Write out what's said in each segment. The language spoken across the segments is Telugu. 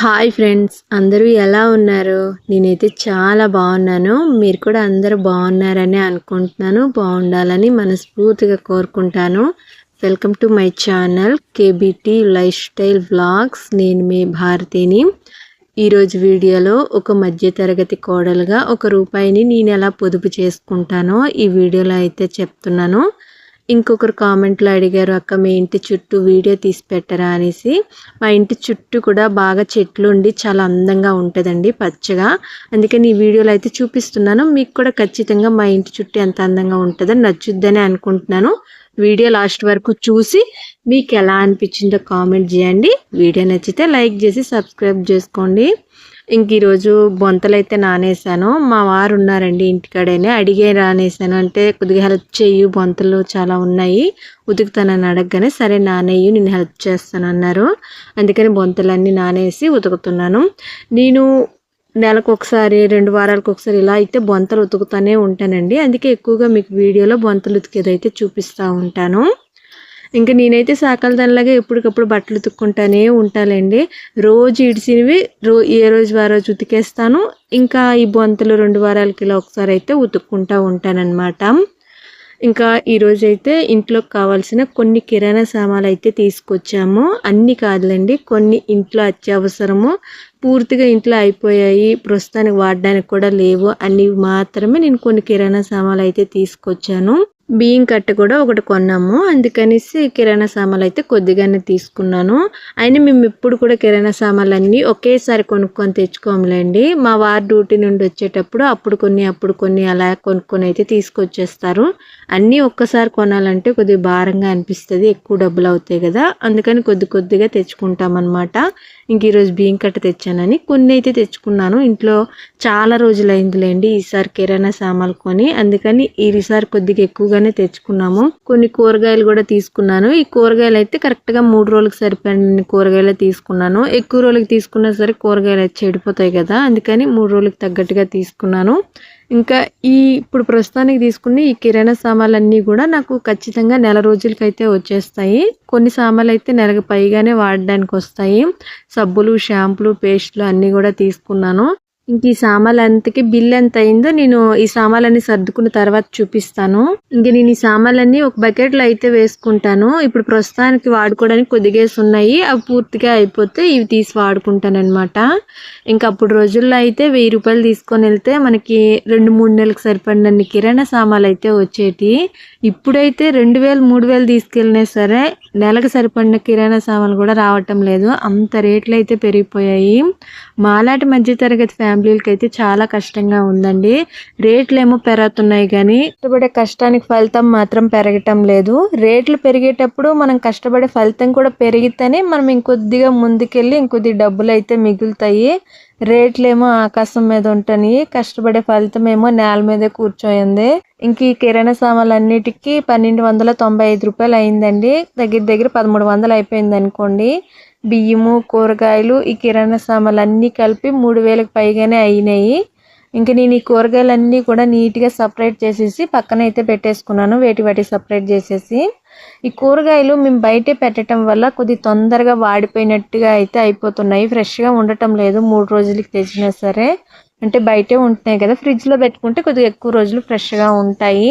హాయ్ ఫ్రెండ్స్ అందరూ ఎలా ఉన్నారు? నేనైతే చాలా బాగున్నాను. మీరు కూడా అందరూ బాగున్నారని అనుకుంటున్నాను. బాగుండాలని మనస్ఫూర్తిగా కోరుకుంటాను. Welcome to my channel KBT lifestyle vlogs నేను మీ భారతిని. ఈరోజు వీడియోలో ఒక మధ్యతరగతి కోడలుగా ఒక రూపాయిని నేను ఎలా పొదుపు చేసుకుంటానో ఈ వీడియోలో అయితే చెప్తున్నాను. ఇంకొకరు కామెంట్లో అడిగారు అక్క మీ ఇంటి చుట్టూ వీడియో తీసి పెట్టరా? అనేసి. మా ఇంటి చుట్టూ కూడా బాగా చెట్లు ఉండి చాలా అందంగా ఉంటుందండి పచ్చగా. అందుకని ఈ వీడియోలో అయితే చూపిస్తున్నాను. మీకు కూడా ఖచ్చితంగా మా ఇంటి చుట్టూ ఎంత అందంగా ఉంటుందని నచ్చుద్దని అనుకుంటున్నాను. వీడియో లాస్ట్ వరకు చూసి మీకు ఎలా అనిపించిందో కామెంట్ చేయండి. వీడియో నచ్చితే లైక్ చేసి సబ్స్క్రైబ్ చేసుకోండి. ఇంక ఈరోజు బొంతలు అయితే నానేసాను. మా వారు ఉన్నారండి ఇంటికాడనే. అడిగే నానేసాను అంటే కొద్దిగా హెల్ప్ చేయు బొంతలు చాలా ఉన్నాయి. ఉతుకుతానని అడగగానే సరే నానేయి నేను హెల్ప్ చేస్తాను అన్నారు. అందుకని బొంతలన్నీ నానేసి ఉతుకుతున్నాను. నేను నెలకు ఒకసారి రెండు వారాలకు ఒకసారి ఇలా అయితే బొంతలు ఉతుకుతూనే ఉంటానండి. అందుకే ఎక్కువగా మీకు వీడియోలో బొంతలు ఉతికేదైతే చూపిస్తూ ఉంటాను. ఇంకా నేనైతే సాకల దానిలాగా ఎప్పటికప్పుడు బట్టలు ఉతుక్కుంటానే ఉంటానండి రోజు ఇడిసినవి రో ఏ రోజు ఆ రోజు ఉతికేస్తాను. ఇంకా ఈ బొంతలు రెండు వారాలకి ఇలా ఒకసారి అయితే ఉతుక్కుంటూ ఉంటానన్నమాట. ఇంకా ఈరోజు అయితే ఇంట్లోకి కావాల్సిన కొన్ని కిరాణా సామాన్లు అయితే తీసుకొచ్చాము. అన్నీ కాదులండి కొన్ని ఇంట్లో అత్యవసరము. పూర్తిగా ఇంట్లో అయిపోయాయి ప్రస్తుతానికి వాడడానికి కూడా లేవు. అన్ని మాత్రమే నేను కొన్ని కిరాణా సామాన్లు అయితే తీసుకొచ్చాను. బియ్యం కట్ట కూడా ఒకటి కొన్నాము. అందుకనేసి కిరాణా సామాన్లు అయితే కొద్దిగానే తీసుకున్నాను. అయినా మేము ఇప్పుడు కూడా కిరాణా సామాన్లు అన్నీ ఒకేసారి కొనుక్కొని తెచ్చుకోములేండి. మా వారి డ్యూటీ నుండి వచ్చేటప్పుడు అప్పుడు కొన్ని అప్పుడు కొన్ని అలా కొనుక్కొని అయితే తీసుకొచ్చేస్తారు. అన్నీ ఒక్కసారి కొనాలంటే కొద్దిగా భారంగా అనిపిస్తుంది. ఎక్కువ డబ్బులు అవుతాయి కదా. అందుకని కొద్ది కొద్దిగా తెచ్చుకుంటాం అనమాట ఇంక ఈరోజు బియ్యం కట్ట తెచ్చానని కొన్ని అయితే తెచ్చుకున్నాను. ఇంట్లో చాలా రోజులు అయిందిలేండి ఈసారి కిరాణా సామాన్లు కొని అందుకని ఈసారి కొద్దిగా ఎక్కువగానే తెచ్చుకున్నాము. కొన్ని కూరగాయలు కూడా తీసుకున్నాను. ఈ కూరగాయలు అయితే కరెక్ట్గా మూడు రోజులకు సరిపడిన కూరగాయలు తీసుకున్నాను. ఎక్కువ రోజులకి తీసుకున్నా సరే కూరగాయలు అయితే చెడిపోతాయి కదా అందుకని మూడు రోజులకు తగ్గట్టుగా తీసుకున్నాను. ఇంకా ఈ ఇప్పుడు ప్రస్తుతానికి తీసుకుని ఈ కిరాణా సామాన్లు అన్నీ కూడా నాకు ఖచ్చితంగా నెల రోజులకైతే వచ్చేస్తాయి. కొన్ని సామాన్లు అయితే నెలకు పైగానే వాడడానికి వస్తాయి సబ్బులు షాంపులు పేస్ట్లు అన్నీ కూడా తీసుకున్నాను. ఇంక ఈ సామాన్లు అంతకి బిల్ ఎంత అయిందో నేను ఈ సామాన్లన్నీ సర్దుకున్న తర్వాత చూపిస్తాను. ఇంక నేను ఈ సామాన్లన్నీ ఒక బకెట్లో అయితే వేసుకుంటాను. ఇప్పుడు ప్రస్తుతానికి వాడుకోవడానికి కొద్దిగా ఉన్నాయి అవి పూర్తిగా అయిపోతే ఇవి తీసి వాడుకుంటానమాట ఇంకా అప్పుడు రోజుల్లో అయితే వెయ్యి రూపాయలు తీసుకొని వెళ్తే మనకి రెండు మూడు నెలలకు సరిపడినన్ని కిరాణా సామాన్లు అయితే వచ్చేటి. ఇప్పుడైతే రెండు వేలు మూడు వేలు తీసుకెళ్ళినా సరే నెలకు సరిపడిన కిరాణా సామాన్లు కూడా రావటం లేదు. అంత రేట్లు అయితే పెరిగిపోయాయి. మాలాటి మధ్యతరగతి ఫ్యామిలీలకి అయితే చాలా కష్టంగా ఉందండి. రేట్లు ఏమో పెరుగుతున్నాయి కానీ కష్టపడే కష్టానికి ఫలితం మాత్రం పెరగటం లేదు. రేట్లు పెరిగేటప్పుడు మనం కష్టపడే ఫలితం కూడా పెరిగితేనే మనం ఇంకొద్దిగా ముందుకెళ్ళి ఇంకొద్ది డబ్బులు అయితే మిగులుతాయి. రేట్లేమో ఆకాశం మీద ఉంటాయి కష్టపడే ఫలితం ఏమో నేల మీదే కూర్చోయింది. ఇంక ఈ కిరాణా సామాన్లు అన్నిటికీ పన్నెండు వందల తొంభై ఐదు రూపాయలు అయిందండి. దగ్గర దగ్గర పదమూడు వందలు అయిపోయింది అనుకోండి. బియ్యము కూరగాయలు ఈ కిరాణా సామాన్లు అన్నీ కలిపి మూడు వేలకు పైగానే అయినాయి. ఇంకా నేను ఈ కూరగాయలన్నీ కూడా నీట్గా సపరేట్ చేసేసి పక్కన అయితే పెట్టేసుకున్నాను వేటి వాటి సపరేట్ చేసేసి. ఈ కూరగాయలు మేము బయటే పెట్టడం వల్ల కొద్ది తొందరగా వాడిపోయినట్టుగా అయితే అయిపోతున్నాయి. ఫ్రెష్గా ఉండటం లేదు. మూడు రోజులకి తెచ్చినా సరే. అంటే బయటే ఉంటున్నాయి కదా. ఫ్రిడ్జ్లో పెట్టుకుంటే కొద్దిగా ఎక్కువ రోజులు ఫ్రెష్గా ఉంటాయి.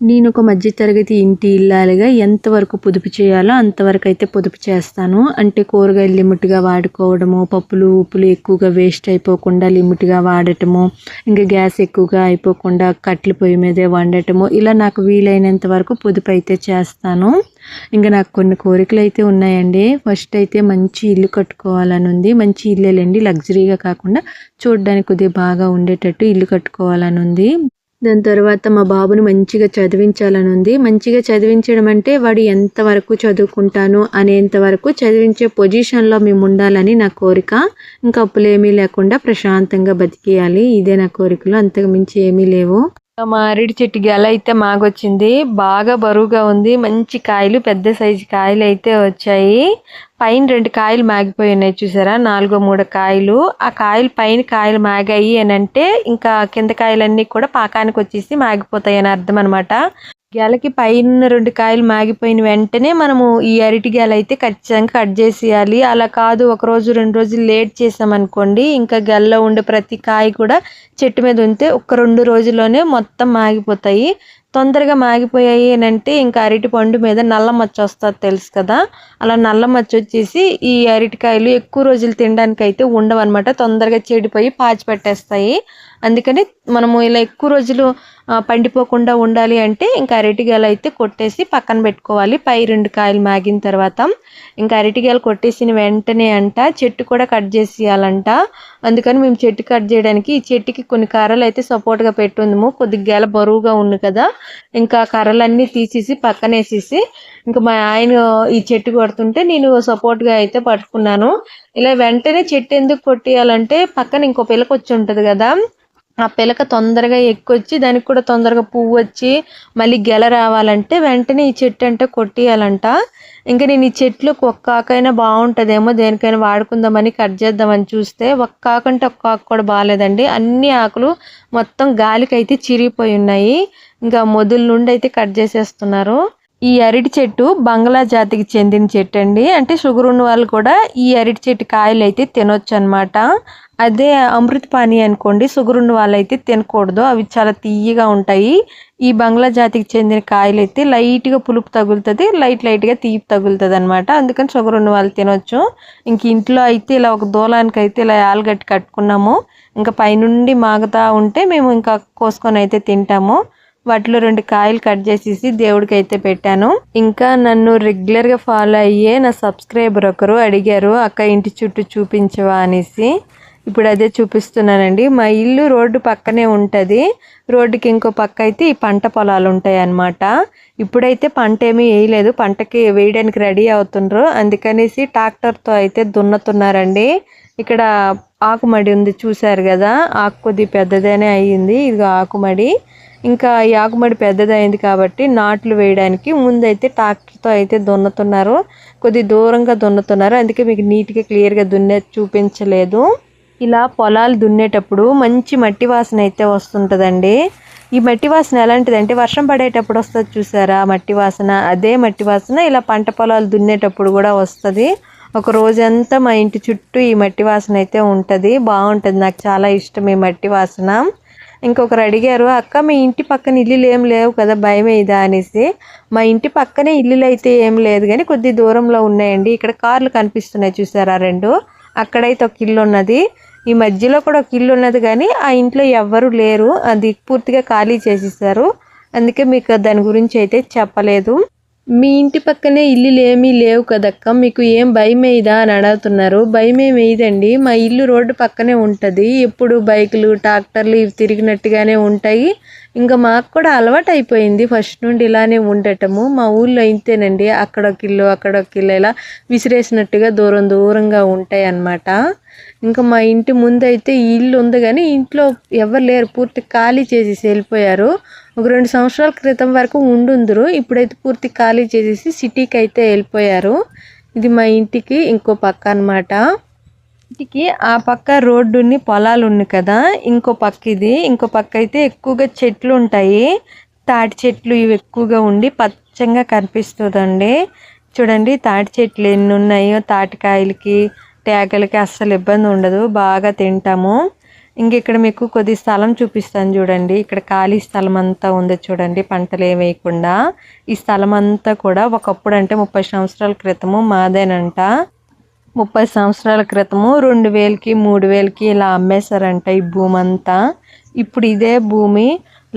నేను ఒక మధ్యతరగతి ఇంటి ఇల్లాలుగా ఎంతవరకు పొదుపు చేయాలో అంతవరకు అయితే పొదుపు చేస్తాను. అంటే కూరగాయలు లిమిట్గా వాడుకోవడము పప్పులు ఉప్పులు ఎక్కువగా వేస్ట్ అయిపోకుండా లిమిట్గా వాడటము ఇంకా గ్యాస్ ఎక్కువగా అయిపోకుండా కట్టెల పొయ్యి మీదే వండటము ఇలా నాకు వీలైనంత వరకు పొదుపు అయితే చేస్తాను. ఇంకా నాకు కొన్ని కోరికలు అయితే ఉన్నాయండి. ఫస్ట్ అయితే మంచి ఇల్లు కట్టుకోవాలని ఉంది. మంచి ఇల్లేలండి లగ్జరీగా కాకుండా చూడడానికి కొద్దిగా బాగా ఉండేటట్టు ఇల్లు కట్టుకోవాలని ఉంది. దాని తర్వాత మా బాబుని మంచిగా చదివించాలని ఉంది. మంచిగా చదివించడం అంటే వాడు ఎంతవరకు చదువుకుంటాను అనేంతవరకు చదివించే పొజిషన్లో మేము ఉండాలని నా కోరిక. ఇంకా అప్పులేమీ లేకుండా ప్రశాంతంగా బతికేయాలి. ఇదే నా కోరికలు. అంతకు మించి ఏమీ లేవు. మా అరటి చెట్టు గెల అయితే మాగొచ్చింది. బాగా బరువుగా ఉంది. మంచి కాయలు పెద్ద సైజు కాయలు అయితే వచ్చాయి. పైన రెండు కాయలు మాగిపోయి ఉన్నాయి చూసారా? నాలుగో మూడు కాయలు. ఆ కాయలు పైన కాయలు మాగాయి అని అంటే ఇంకా కింద కాయలన్నీ కూడా పాకానికి వచ్చేసి మాగిపోతాయి అని అర్థం అనమాట గెలకి పైన రెండు కాయలు మాగిపోయిన వెంటనే మనము ఈ అరటి గెల అయితే ఖచ్చితంగా కట్ చేసేయాలి. అలా కాదు ఒక రోజు రెండు రోజులు లేట్ చేసామనుకోండి ఇంకా గెల్లో ఉండే ప్రతి కాయ కూడా చెట్టు మీద ఉంటే ఒక రెండు రోజుల్లోనే మొత్తం మాగిపోతాయి. తొందరగా మాగిపోయాయి అని అంటే ఇంకా అరటి పండు మీద నల్ల మచ్చ వస్తుంది తెలుసు కదా. అలా నల్ల మచ్చ వచ్చేసి ఈ అరటికాయలు ఎక్కువ రోజులు తినడానికి అయితే ఉండవన్నమాట. తొందరగా చెడిపోయి పాచి పెట్టేస్తాయి. అందుకని మనము ఇలా ఎక్కువ రోజులు పండిపోకుండా ఉండాలి అంటే ఇంకా అరటిగాయలు అయితే కొట్టేసి పక్కన పెట్టుకోవాలి. పై రెండు కాయలు మాగిన తర్వాత ఇంకా అరటిగాయలు కొట్టేసిన వెంటనే అంట చెట్టు కూడా కట్ చేసేయాలంట. అందుకని మేము చెట్టు కట్ చేయడానికి ఈ చెట్టుకి కొన్ని కర్రలు అయితే సపోర్ట్గా పెట్టుందము. కొద్దిగా బరువుగా ఉంది కదా. ఇంకా కర్రలన్నీ తీసేసి పక్కన వేసేసి ఇంకా మా ఆయన ఈ చెట్టు కొడుతుంటే నేను సపోర్ట్గా అయితే పట్టుకున్నాను. ఇలా వెంటనే చెట్టు ఎందుకు కొట్టేయాలంటే పక్కన ఇంకో పిల్లకొచ్చి ఉంటుంది కదా. ఆ పిలక తొందరగా ఎక్కొచ్చి దానికి కూడా తొందరగా పువ్వు వచ్చి మళ్ళీ గెల రావాలంటే వెంటనే ఈ చెట్టు అంటే కొట్టేయాలంట. ఇంకా నేను ఈ చెట్లు ఒక్క ఆకైనా బాగుంటుందేమో దేనికైనా వాడుకుందామని కట్ చేద్దామని చూస్తే ఒక్క ఆకంటే ఒక్క ఆకు కూడా బాగాలేదండి అన్ని ఆకులు మొత్తం గాలికి అయితే చిరిగిపోయి ఉన్నాయి. ఇంకా మొదల నుండి అయితే కట్ చేసేస్తున్నారు. ఈ అరటి చెట్టు బంగ్లా జాతికి చెందిన చెట్టు అండి అంటే షుగర్ ఉన్న వాళ్ళు కూడా ఈ అరటి చెట్టు కాయలు అయితే తినొచ్చు అనమాట అదే అమృత పానీ అనుకోండి షుగర్ ఉన్న తినకూడదు. అవి చాలా తీయగా ఉంటాయి. ఈ బంగ్లా జాతికి చెందిన కాయలు అయితే లైట్గా పులుపు తగులుతుంది లైట్ లైట్గా తీపి తగులుతుంది అనమాట అందుకని షుగర్ ఉన్న వాళ్ళు తినొచ్చు. ఇంక ఇంట్లో అయితే ఇలా ఒక దూలానికి అయితే ఇలా ఆలుగట్టి కట్టుకున్నాము. ఇంకా పైనుండి మాగుతా ఉంటే మేము ఇంకా కోసుకొని అయితే తింటాము. వాటిలో రెండు కాయలు కట్ చేసేసి దేవుడికి అయితే పెట్టాను. ఇంకా నన్ను రెగ్యులర్గా ఫాలో అయ్యే నా సబ్స్క్రైబర్ ఒకరు అడిగారు అక్క ఇంటి చుట్టూ చూపించవా? అనేసి. ఇప్పుడు అదే చూపిస్తున్నానండి. మా ఇల్లు రోడ్డు పక్కనే ఉంటుంది. రోడ్డుకి ఇంకో పక్క అయితే ఈ పంట పొలాలు ఉంటాయి అన్నమాట ఇప్పుడైతే పంట ఏమీ వేయలేదు. పంటకి వేయడానికి రెడీ అవుతుండ్రు. అందుకనేసి ట్రాక్టర్తో అయితే దున్నుతున్నారండి. ఇక్కడ ఆకుమడి ఉంది చూశారు కదా? ఆకు కొద్ది పెద్దదనే అయ్యింది ఇది ఆకుమడి. ఇంకా ఈ ఆకుమడి పెద్దదైంది కాబట్టి నాట్లు వేయడానికి ముందైతే ట్రాక్టర్తో అయితే దున్నుతున్నారు. కొద్ది దూరంగా దున్నుతున్నారు. అందుకే మీకు నీట్గా క్లియర్గా దున్నే చూపించలేదు. ఇలా పొలాలు దున్నేటప్పుడు మంచి మట్టి వాసన అయితే వస్తుంటుందండి. ఈ మట్టి వాసన ఎలాంటిదంటే వర్షం పడేటప్పుడు వస్తుంది చూసారా? మట్టి వాసన అదే మట్టి వాసన ఇలా పంట పొలాలు దున్నేటప్పుడు కూడా వస్తుంది. ఒక రోజంతా మా ఇంటి చుట్టూ ఈ మట్టి వాసన అయితే ఉంటుంది. బాగుంటుంది. నాకు చాలా ఇష్టం ఈ మట్టి వాసన. ఇంకొకరు అడిగారు అక్క మీ ఇంటి పక్కన ఇల్లులు ఏం లేవు కదా? భయం ఇదా? అనేసి. మా ఇంటి పక్కనే ఇల్లులు అయితే ఏం లేదు కానీ కొద్ది దూరంలో ఉన్నాయండి. ఇక్కడ కార్లు కనిపిస్తున్నాయి చూసారా రెండు? అక్కడైతే ఒక ఇల్లు ఉన్నది ఈ మధ్యలో కూడా ఒక ఇల్లు ఉన్నది కానీ ఆ ఇంట్లో ఎవ్వరు లేరు. అది పూర్తిగా ఖాళీ చేసేసారు. అందుకే మీకు దాని గురించి అయితే చెప్పలేదు. మీ ఇంటి పక్కనే ఇల్లులు ఏమీ లేవు కదక్క మీకు ఏం భయం అని అడుగుతున్నారు. భయం ఏం మా ఇల్లు రోడ్డు పక్కనే ఉంటుంది. ఎప్పుడు బైకులు ట్రాక్టర్లు ఇవి తిరిగినట్టుగానే ఉంటాయి. ఇంకా మాకు కూడా అలవాటు అయిపోయింది ఫస్ట్ నుండి ఇలానే ఉండటము. మా ఊళ్ళో ఇంతేనండి. అక్కడ ఒక ఇల్లు అక్కడ ఒక ఇల్లు ఇలా విసిరేసినట్టుగా దూరం దూరంగా ఉంటాయి అన్నమాట ఇంకా మా ఇంటి ముందు అయితే ఇల్లు ఉంది కానీ ఇంట్లో ఎవరు లేరు. పూర్తి ఖాళీ చేసేసి వెళ్ళిపోయారు. ఒక రెండు సంవత్సరాల క్రితం వరకు ఉండుందరు. ఇప్పుడైతే పూర్తి ఖాళీ చేసేసి సిటీకి అయితే వెళ్ళిపోయారు. ఇది మా ఇంటికి ఇంకో పక్క అనమాట ఇంటికి ఆ పక్క రోడ్డుని పొలాలు ఉన్నాయి కదా ఇంకో పక్క ఇది. ఇంకో పక్క అయితే ఎక్కువగా చెట్లు ఉంటాయి తాటి చెట్లు ఇవి ఎక్కువగా ఉండి పచ్చంగా కనిపిస్తుందండి. చూడండి తాటి చెట్లు ఎన్ని ఉన్నాయో తాటికాయలకి తేగలకి అస్సలు ఇబ్బంది ఉండదు బాగా తింటాము. ఇంక ఇక్కడ మీకు కొద్ది స్థలం చూపిస్తాను చూడండి. ఇక్కడ ఖాళీ స్థలం అంతా ఉంది చూడండి పంటలు ఏమేయకుండా ఈ స్థలం అంతా కూడా ఒకప్పుడు అంటే ముప్పై సంవత్సరాల క్రితము మాదేనంట. ముప్పై సంవత్సరాల క్రితము రెండు వేలకి మూడు వేలకి ఇలా అమ్మేశారంట ఈ భూమి అంతా ఇప్పుడు ఇదే భూమి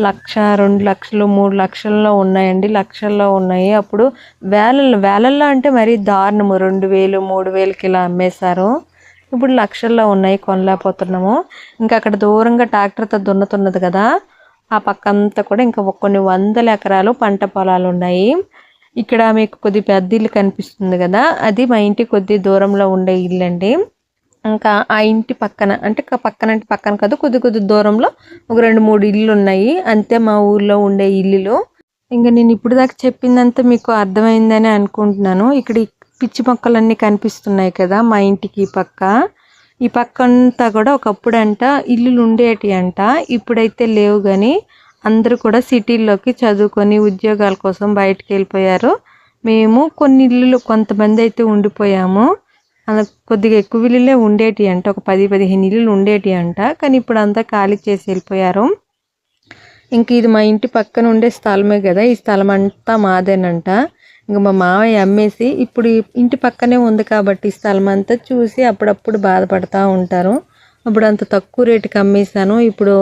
లక్ష రెండు లక్షలు మూడు లక్షల్లో ఉన్నాయండి లక్షల్లో ఉన్నాయి. అప్పుడు వేలల్లో వేలల్లో అంటే మరీ దారుణము. రెండు వేలు మూడు వేలకి ఇలా అమ్మేశారు. ఇప్పుడు లక్షల్లో ఉన్నాయి కొనలేకపోతున్నాము. ఇంకా అక్కడ దూరంగా ట్రాక్టర్తో దున్నుతున్నది కదా ఆ పక్క అంతా కూడా ఇంకా కొన్ని వందల ఎకరాలు పంట పొలాలు ఉన్నాయి. ఇక్కడ మీకు కొద్ది పెద్ద ఇల్లు కనిపిస్తుంది కదా అది మా ఇంటి కొద్ది దూరంలో ఉండే ఇల్లు అండి ఇంకా ఆ ఇంటి పక్కన అంటే పక్కన అంటే పక్కన కాదు కొద్ది కొద్ది దూరంలో ఒక రెండు మూడు ఇల్లు ఉన్నాయి. అంతే మా ఊర్లో ఉండే ఇల్లులు. ఇంకా నేను ఇప్పుడు దాకా చెప్పిందంతా మీకు అర్థమైందని అనుకుంటున్నాను. ఇక్కడ పిచ్చి మొక్కలన్నీ కనిపిస్తున్నాయి కదా మా ఇంటికి ఈ పక్క. ఈ పక్క అంతా కూడా ఒకప్పుడు అంట ఇల్లులు ఉండేటి అంట ఇప్పుడైతే లేవు కానీ అందరూ కూడా సిటీల్లోకి చదువుకొని ఉద్యోగాల కోసం బయటకు వెళ్ళిపోయారు. మేము కొన్ని ఇల్లులు కొంతమంది అయితే ఉండిపోయాము. అలా కొద్దిగా ఎక్కువ ఇల్లులే ఉండేటి అంట ఒక పది పదిహేను ఇల్లులు ఉండేటి అంట కానీ ఇప్పుడు అంతా ఖాళీ చేసి వెళ్ళిపోయారు. ఇంక ఇది మా ఇంటి పక్కన ఉండే స్థలమే కదా ఈ స్థలం అంతా మాదేనంట. ఇంక మా మావయ్య అమ్మేసి ఇప్పుడు ఇంటి పక్కనే ఉంది కాబట్టి స్థలం అంతా చూసి అప్పుడప్పుడు బాధపడతా ఉంటారు. అప్పుడు అంత తక్కువ రేటుకి అమ్మేశాను. ఇప్పుడు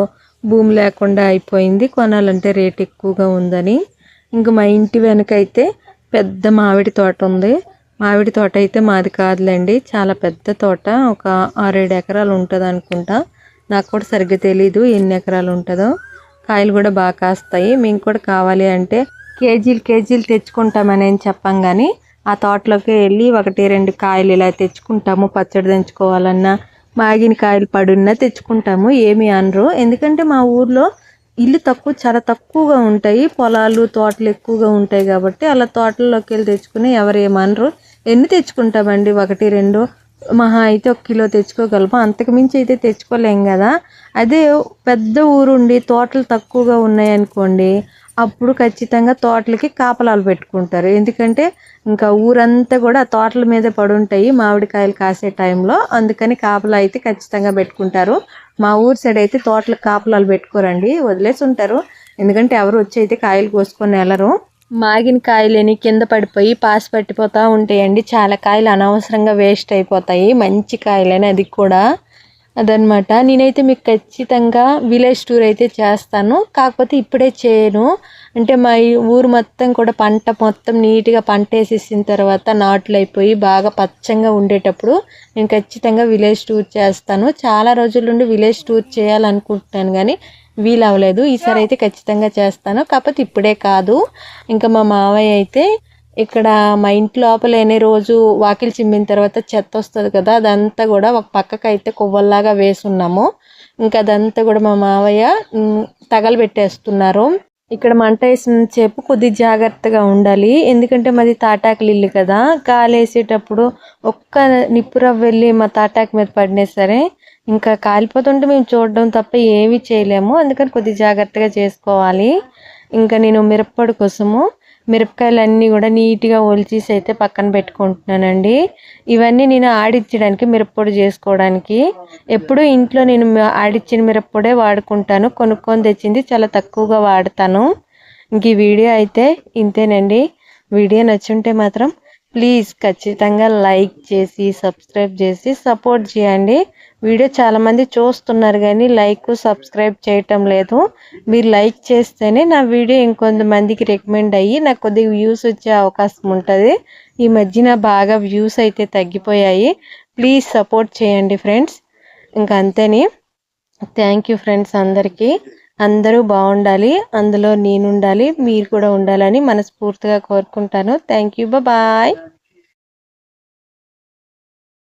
భూమి లేకుండా అయిపోయింది. కొనాలంటే రేట్ ఎక్కువగా ఉందని. ఇంక మా ఇంటి వెనక అయితే పెద్ద మామిడి తోట ఉంది. మామిడి తోట అయితే మాది కాదులేండి. చాలా పెద్ద తోట. ఒక ఆరేడు ఎకరాలు ఉంటుంది అనుకుంటా. నాకు కూడా సరిగ్గా తెలీదు ఎన్ని ఎకరాలు ఉంటుందో. కాయలు కూడా బాగా కాస్తాయి. మేము కూడా కావాలి అంటే కేజీలు కేజీలు తెచ్చుకుంటామని ఏం చెప్పాం కానీ ఆ తోటలోకి వెళ్ళి ఒకటి రెండు కాయలు ఇలా తెచ్చుకుంటాము పచ్చడి తెంచుకోవాలన్నా మాగిన కాయలు పడున్నా తెచ్చుకుంటాము ఏమి అనరు. ఎందుకంటే మా ఊర్లో ఇల్లు తక్కువ చాలా తక్కువగా ఉంటాయి. పొలాలు తోటలు ఎక్కువగా ఉంటాయి కాబట్టి అలా తోటల్లోకి వెళ్ళి తెచ్చుకుని ఎవరు ఏమనరు ఎన్ని తెచ్చుకుంటామండి? ఒకటి రెండు మహా అయితే ఒక కిలో తెచ్చుకోగలము? అంతకు మించి అయితే తెచ్చుకోలేం కదా. అదే పెద్ద ఊరుండి తోటలు తక్కువగా ఉన్నాయనుకోండి అప్పుడు ఖచ్చితంగా తోటలకి కాపలాలు పెట్టుకుంటారు. ఎందుకంటే ఇంకా ఊరంతా కూడా తోటల మీద పడుంటాయి మామిడికాయలు కాసే టైంలో. అందుకని కాపలా అయితే ఖచ్చితంగా పెట్టుకుంటారు. మా ఊరు సైడ్ అయితే తోటలకు కాపలాలు పెట్టుకోరండి వదిలేసి ఉంటారు. ఎందుకంటే ఎవరు వచ్చి అయితే కాయలు కోసుకొని వెళ్ళరు. మాగిన కాయలని కింద పడిపోయి పాస్ పట్టిపోతూ ఉంటాయండి. చాలా కాయలు అనవసరంగా వేస్ట్ అయిపోతాయి. మంచి కాయలని అది కూడా అదనమాట. నేనైతే మీకు ఖచ్చితంగా విలేజ్ టూర్ అయితే చేస్తాను. కాకపోతే ఇప్పుడే చేయను. అంటే మా ఈ ఊరు మొత్తం కూడా పంట మొత్తం నీట్గా పంట వేసేసిన తర్వాత నాట్లు అయిపోయి బాగా పచ్చంగా ఉండేటప్పుడు నేను ఖచ్చితంగా విలేజ్ టూర్ చేస్తాను. చాలా రోజుల నుండి విలేజ్ టూర్ చేయాలనుకుంటున్నాను కానీ వీలు అవ్వలేదు ఈసారి అయితే ఖచ్చితంగా చేస్తాను. కాకపోతే ఇప్పుడే కాదు. ఇంకా మా మావయ్య అయితే ఇక్కడ మా ఇంటి లోపలనే రోజు వాకిలి చిమ్మిన తర్వాత చెత్త వస్తుంది కదా అదంతా కూడా ఒక పక్కకు అయితే కొవ్వల్లాగా వేసున్నాము. ఇంకా అదంతా కూడా మా మావయ్య తగలబెట్టేస్తున్నారు. ఇక్కడ మంట వేసిన చేపు కొద్ది జాగ్రత్తగా ఉండాలి. ఎందుకంటే మాది తాటాకులు ఇల్లు కదా. కాలేసేటప్పుడు ఒక్క నిప్పురవ్వ వెళ్ళి మా తాటాకు మీద పడినా సరే ఇంకా కాలిపోతుంటే మేము చూడడం తప్ప ఏమీ చేయలేము. అందుకని కొద్ది జాగ్రత్తగా చేసుకోవాలి. ఇంకా నేను మిరప్పొడి కోసము మిరపకాయలు అన్నీ కూడా నీట్గా ఒలిచేసి అయితే పక్కన పెట్టుకుంటున్నానండి. ఇవన్నీ నేను ఆడించడానికి మిరప్పొడి చేసుకోవడానికి. ఎప్పుడు ఇంట్లో నేను ఆడిచ్చిన మిరప్పొడే వాడుకుంటాను. కొనుక్కొని తెచ్చింది చాలా తక్కువగా వాడతాను. ఇంక ఈ వీడియో అయితే ఇంతేనండి. వీడియో నచ్చుంటే మాత్రం ప్లీజ్ ఖచ్చితంగా లైక్ చేసి సబ్స్క్రైబ్ చేసి సపోర్ట్ చేయండి. వీడియో చాలామంది చూస్తున్నారు కానీ లైక్ సబ్స్క్రైబ్ చేయటం లేదు. మీరు లైక్ చేస్తేనే నా వీడియో ఇంకొంతమందికి రికమెండ్ అయ్యి నాకు కొద్దిగా వ్యూస్ వచ్చే అవకాశం ఉంటుంది. ఈ మధ్యన బాగా వ్యూస్ అయితే తగ్గిపోయాయి. ప్లీజ్ సపోర్ట్ చేయండి ఫ్రెండ్స్. ఇంకా అంతేని. థ్యాంక్ యూ ఫ్రెండ్స్ అందరికీ. అందరూ బాగుండాలి. అందులో నేను ఉండాలి మీరు కూడా ఉండాలని మనస్ఫూర్తిగా కోరుకుంటాను. Thank you. బాయ్.